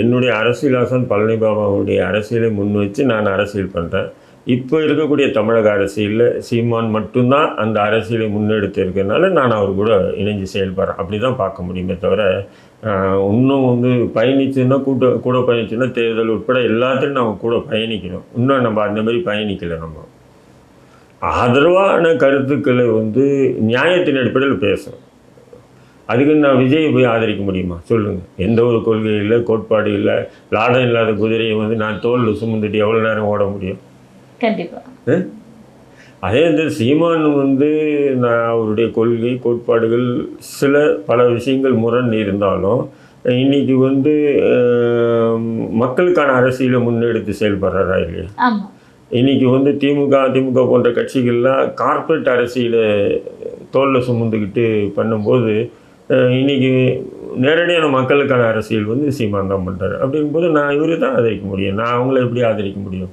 என்னுடைய அரசியலாசன் பழனி பாபாவுடைய அரசியலை முன் வச்சு நான் அரசியல் பண்ணுறேன் இப்போ இருக்கக்கூடிய தமிழக அரசியலில் சீமான் மட்டும்தான் அந்த அரசியலை முன்னெடுத்து இருக்கிறதுனால நான் அவர் கூட இணைஞ்சு செயல்படுறேன். அப்படி தான் பார்க்க முடியுமே தவிர இன்னும் வந்து பயணிச்சுன்னா கூட்ட கூட பயணிச்சுன்னா தேர்தல் உட்பட எல்லாத்தையும் நம்ம கூட பயணிக்கணும். இன்னும் நம்ம அந்த மாதிரி பயணிக்கலை நம்ம. ஆதரவான கருத்துக்களை வந்து நியாயத்தின் அடிப்படையில் பேசணும். அதுக்கு நான் விஜயை போய் ஆதரிக்க முடியுமா? சொல்லுங்கள் எந்த ஒரு கொள்கை இல்லை கோட்பாடு இல்லை லாடம் இல்லாத குதிரையை வந்து நான் தோளில் சுமந்துட்டு எவ்வளோ நேரம் ஓட முடியும்? கண்டிப்பா. அஹ்? அதே இந்த சீமான் வந்து நான் அவருடைய கொள்கை கோட்பாடுகள் சில பல விஷயங்கள் முரண் இருந்தாலும் இன்னைக்கு வந்து மக்களுக்கான அரசியலை முன்னெடுத்து செயல்படுறாரா இல்லையா? இன்னைக்கு வந்து திமுக அதிமுக போன்ற கட்சிகள்லாம் கார்ப்பரேட் அரசியலை தோளில் சுமந்துக்கிட்டு பண்ணும்போது இன்றைக்கி இன்னைக்கு நேரடியான மக்களுக்கான அரசியல் வந்து சீமான் தான் பண்ணுறாரு அப்படிங்கும்போது நான் இவரை தான் ஆதரிக்க முடியும். நான் அவங்கள எப்படி ஆதரிக்க முடியும்?